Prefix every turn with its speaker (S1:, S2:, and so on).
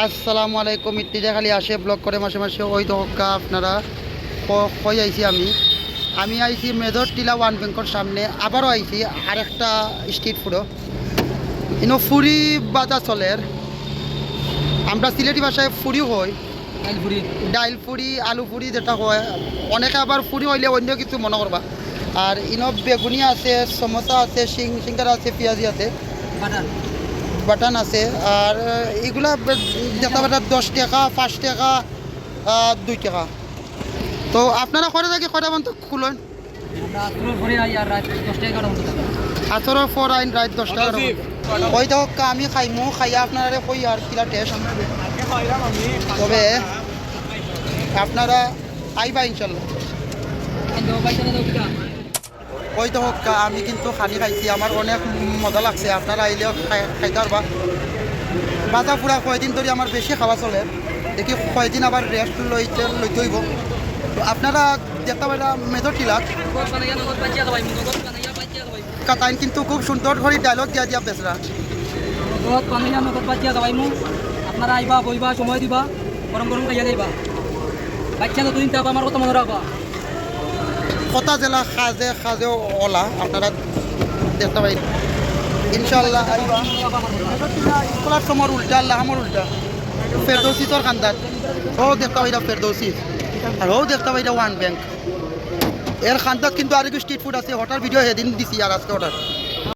S1: আসসালামু আলাইকুম ইত্তিজা খালি আসে ব্লগ করে মাসে মাসে ওই দহকা আপনারা। ক- কই আইছি আমি? আমি আইছি মেজর টিলা ওয়ান ব্যাংকর সামনে আবারও আইছি আরেকটা স্ট্রিট ফুডও। ইনো ফুরি বাজা চলের। আমরা সিলেটি ভাষায় ফুরি হই ডাইল ফুরি আলু ফুরি যেটা হয় অনেকে আবার ফুরি হইলে অন্য কিছু মনে করবা। আর ইনো বেগুনি আছে সমোসা আছে সিং সিঙ্গারা আছে পেঁয়াজি আছে। বাটান আছে আর এগুলা যেটা বেটা দশ টাকা পাঁচ টাকা দুই টাকা। তো আপনারা করে থাকি কটা পর্যন্ত খুলেন? আঠেরো ফোর আইন রাত দশ টাকা ওই তো আমি খাইমু খাইয়া আপনারা কই আর কিলা টেস্ট তবে আপনারা আইবা ইনশাল্লাহ। ওই তো আমি কিন্তু খানি খাইছি, আমার অনেক মজা লাগছে, আপনারা আইলেও খাই- খাইতে পারবা। বাজা পুরা কয়দিন ধরে আমার বেশি খাওয়া চলে। দেখি কয়দিন আবার রেস্ট লইতে লইতে হইব। তো আপনারা দেখতে পারা মেজর টিলাক কাতাইন কিন্তু খুব সুন্দর করে ডায়লগ দিয়া দিয়া বেসরা
S2: আপনারা আইবা বইবা সময় দিবা। গরম গরম খাইয়া যাইবা। বাচ্চা তো দুদিন আমার কথা মনে রাখবা
S1: কতা জেলা সাজে সাজে ওলা, আপনারা দেখতে পাই। ইনশাল্লাহ আইবা সময় উল্টা আল্লাহ আমার উল্টা। ফেরদৌসি তোর খান্দার ও দেখতে পাই ফেরদৌসি। আর ও দেখতে পাই ওয়ান ব্যাংক। এর খান্দাত কিন্তু আর স্ট্রিট ফুড আছে। হঠাৎ ভিডিও সেদিন দিছি আর আজকে অর্ডার